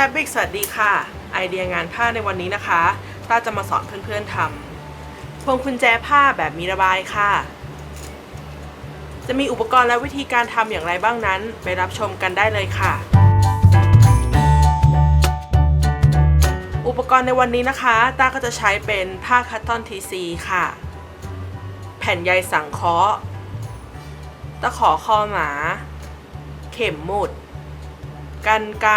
Fabric สวัสดีค่ะ ไอเดียงานผ้าในวันนี้นะคะต้าจะมาสอนเพื่อนๆทำพวงกุญแจผ้าแบบมีระบายค่ะ จะมีอุปกรณ์และวิธีการทำอย่างไรบ้างนั้น ไปรับชมกันได้เลยค่ะ อุปกรณ์ในวันนี้นะคะต้าก็จะใช้เป็นผ้าคัตตอนทีซีค่ะ แผ่นใยสังเคราะห์ตะขอคอหมา เข็มหมุดกันไกร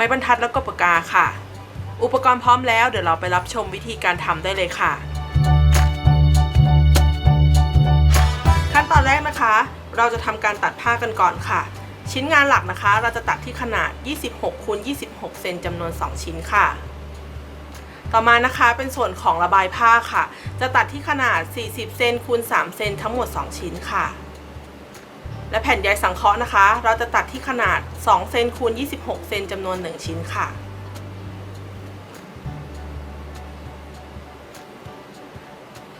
ม้บรรทัดแล้วก็ปากกาค่ะ อุปกรณ์พร้อมแล้วเดี๋ยวเราไปรับชมวิธีการทำได้เลยค่ะ ขั้นตอนแรกนะคะ เราจะทำการตัดผ้ากันก่อนค่ะ ชิ้นงานหลักนะคะ เราจะตัดที่ขนาด 26คูณ26 เซนจำนวน 2 ชิ้นค่ะต่อมานะคะเป็นส่วนของระบายผ้าค่ะ จะตัดที่ขนาด 40 เซนคูณ 3 เซนทั้งหมด 2 ชิ้นค่ะ และแผ่นใยสังเคราะห์นะคะ เราจะตัดที่ขนาด 2 เซนคูณ 26 เซนจำนวน 1 ชิ้นค่ะ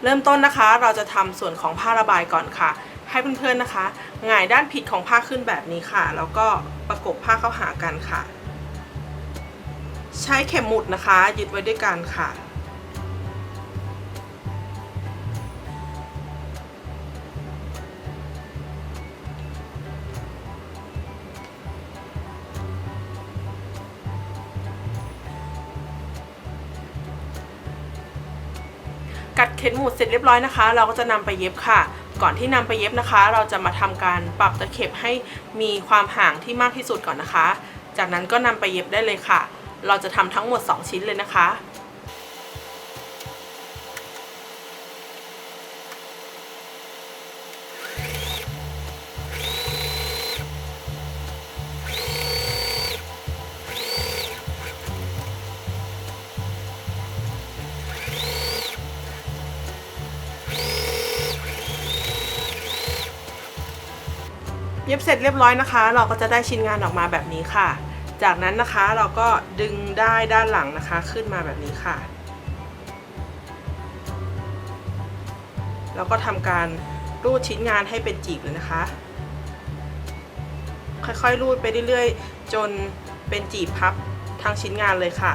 เริ่มต้นนะคะ เราจะทำส่วนของผ้าระบายก่อนค่ะ ให้เพื่อนๆนะคะหงายด้านผิดของผ้าขึ้นแบบนี้ค่ะ แล้วก็ประกบผ้าเข้าหากันค่ะ ใช้เข็มหมุดนะคะ ยึดไว้ด้วยกันค่ะ กัดเข็นหมุดเสร็จเรียบร้อยนะคะ เราก็จะนำไปเย็บค่ะ ก่อนที่นำไปเย็บนะคะ เราจะมาทำการปรับตะเข็บให้มีความห่างที่มากที่สุดก่อนนะคะ จากนั้นก็นำไปเย็บได้เลยค่ะ เราจะทำทั้งหมด 2 ชิ้นเลยนะคะ ย็บเสร็จเรียบร้อยนะคะ เราก็จะได้ชิ้นงานออกมาแบบนี้ค่ะ จากนั้นนะคะเราก็ดึงได้ด้านหลังนะคะขึ้นมาแบบนี้ค่ะ แล้วก็ทำการรูดชิ้นงานให้เป็นจีบเลยนะคะ ค่อยๆรูดไปเรื่อยๆ จนเป็นจีบพับทั้งชิ้นงานเลยค่ะ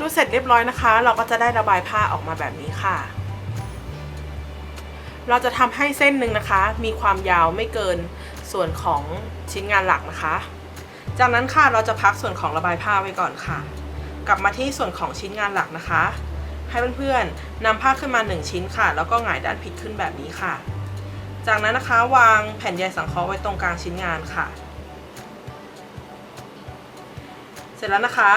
รูดเสร็จเรียบร้อยนะคะ เราก็จะได้ระบายผ้าออกมาแบบนี้ค่ะ เราจะทำให้เส้นหนึ่งนะคะ มีความยาวไม่เกินส่วนของชิ้นงานหลักนะคะ จากนั้นค่ะเราจะพักส่วนของระบายผ้าไว้ก่อนค่ะ กลับมาที่ส่วนของชิ้นงานหลักนะคะ ให้เพื่อนๆนำผ้าขึ้นมา 1 ชิ้นค่ะ แล้วก็หงายด้านผิดขึ้นแบบนี้ค่ะ จากนั้นนะคะวางแผ่นใยสังเคราะห์ไว้ตรงกลางชิ้นงานค่ะ เสร็จแล้วนะคะ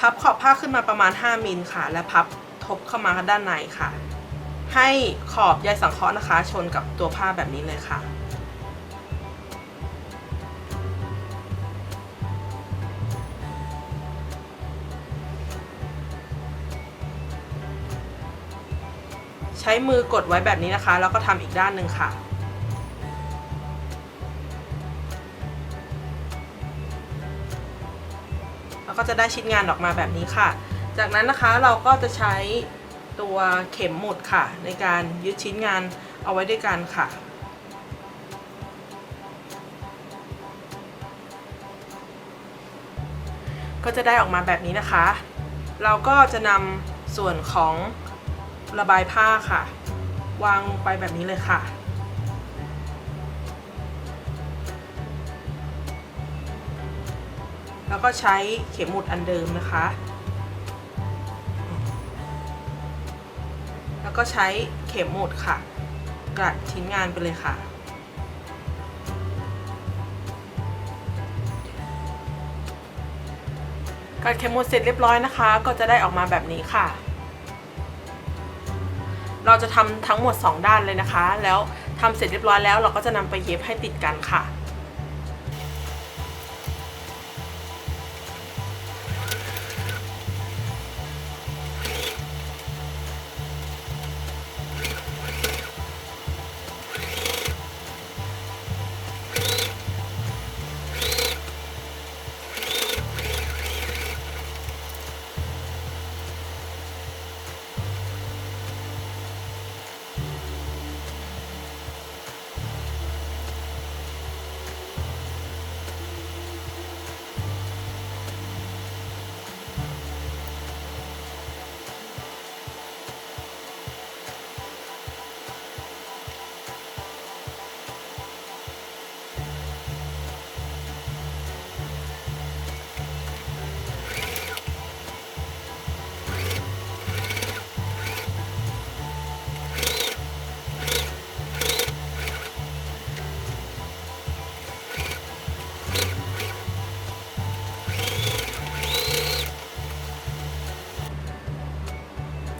พับขอบผ้าขึ้นมาประมาณ 5มิลค่ะ และพับทบเข้ามาด้านในค่ะ ให้ขอบใยสังเคราะห์นะคะ ชนกับตัวผ้าแบบนี้เลยค่ะ ใช้มือกดไว้แบบนี้นะคะ แล้วก็ทำอีกด้านหนึ่งค่ะ ก็จะได้ชิ้นงานออกมาแบบนี้ค่ะ จากนั้นนะคะเราก็จะใช้ตัวเข็มหมุดค่ะ ในการยึดชิ้นงานเอาไว้ด้วยกันค่ะก็จะได้ออกมาแบบนี้นะคะ เราก็จะนำส่วนของระบายผ้าค่ะ วางลงไปแบบนี้เลยค่ะ แล้วก็ใช้เข็มหมุดอันเดิมนะคะ แล้วก็ใช้เข็มหมุดค่ะกรัดชิ้นงานไปเลยค่ะ กัดเข็มหมุดเสร็จเรียบร้อยนะคะ ก็จะได้ออกมาแบบนี้ค่ะ เราจะทำทั้งหมด 2 ด้านเลยนะคะ แล้วทำเสร็จเรียบร้อยแล้วเราก็จะนำไปเย็บให้ติดกันค่ะ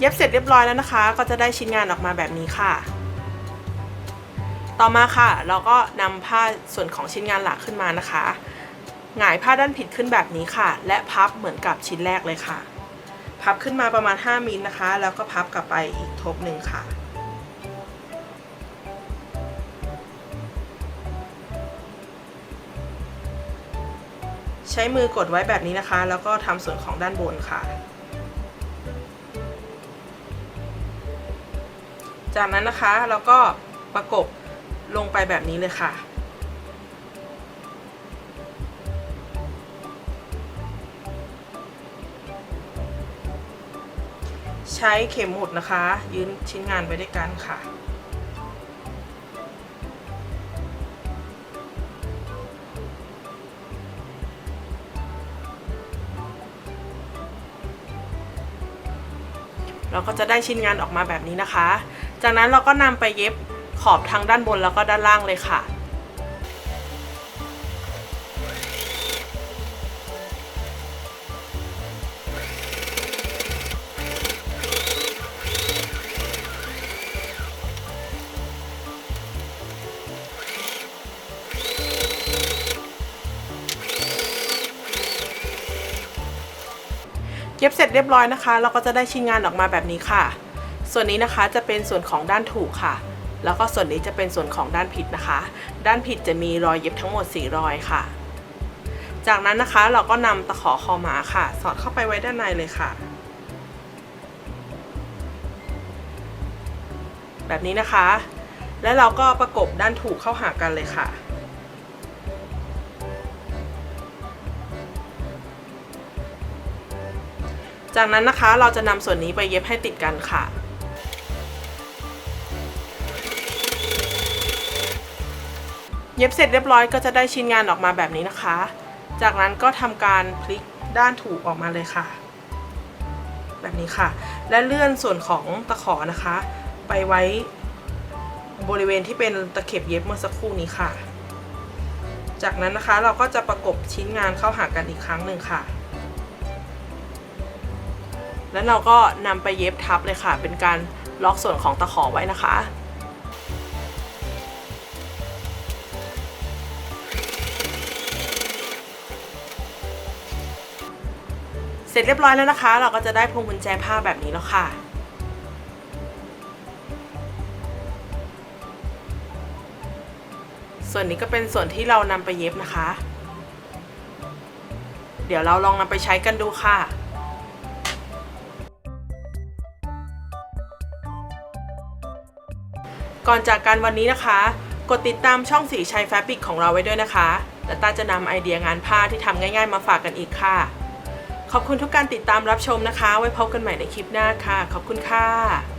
ย็บเสร็จเรียบร้อยแล้วนะคะ ก็จะได้ชิ้นงานออกมาแบบนี้ค่ะ ต่อมาค่ะ เราก็นำผ้าส่วนของชิ้นงานหลักขึ้นมานะคะหงายผ้าด้านผิดขึ้นแบบนี้ค่ะ และพับเหมือนกับชิ้นแรกเลยค่ะ พับขึ้นมาประมาณ 5มิลนะคะ แล้วก็พับกลับไปอีกทบหนึ่งค่ะใช้มือกดไว้แบบนี้นะคะ แล้วก็ทำส่วนของด้านบนค่ะ จากนั้นนะคะเราก็ประกบลงไปแบบนี้เลยค่ะ ใช้เข็มหมุดนะคะ ยืนชิ้นงานไปด้วยกันค่ะเราก็จะได้ชิ้นงานออกมาแบบนี้นะคะ จากนั้นเราก็นำไปเย็บขอบทั้งด้านบนแล้วก็ด้านล่างเลยค่ะเย็บเสร็จเรียบร้อยนะคะ เราก็จะได้ชิ้นงานออกมาแบบนี้ค่ะ ส่วนนี้นะคะจะเป็นส่วนของด้านถูกค่ะ แล้วก็ส่วนนี้จะเป็นส่วนของด้านผิดนะคะ ด้านผิดจะมีรอยเย็บทั้งหมด 4 รอยค่ะ จากนั้นนะคะเราก็นำตะขอคอหมาค่ะ สอดเข้าไปไว้ด้านในเลยค่ะ แบบนี้นะคะ แล้วเราก็ประกบด้านถูกเข้าหากันเลยค่ะจากนั้นนะคะเราจะนำส่วนนี้ไปเย็บให้ติดกันค่ะ เย็บเสร็จเรียบร้อยก็จะได้ชิ้นงานออกมาแบบนี้นะคะ จากนั้นก็ทำการพลิกด้านถูกออกมาเลยค่ะ แบบนี้ค่ะ และเลื่อนส่วนของตะขอนะคะ ไปไว้บริเวณที่เป็นตะเข็บเย็บเมื่อสักครู่นี้ค่ะ จากนั้นนะคะเราก็จะประกบชิ้นงานเข้าหากันอีกครั้งหนึ่งค่ะ แล้วเราก็นำไปเย็บทับเลยค่ะ เป็นการล็อกส่วนของตะขอไว้นะคะ เสร็จเรียบร้อยแล้วนะคะ เราก็จะได้พวงกุญแจผ้าแบบนี้แล้วค่ะส่วนนี้ก็เป็นส่วนที่เรานำไปเย็บนะคะ เดี๋ยวเราลองนำไปใช้กันดูค่ะ ก่อนจากกันวันนี้นะคะ กดติดตามช่องสีชัยแฟบริกของเราไว้ด้วยนะคะ และต้าจะนำไอเดียงานผ้าที่ทำง่าย ๆ มาฝากกันอีกค่ะ ขอบคุณทุกการติดตามรับชมนะคะ ไว้พบกันใหม่ในคลิปหน้าค่ะ ขอบคุณค่ะ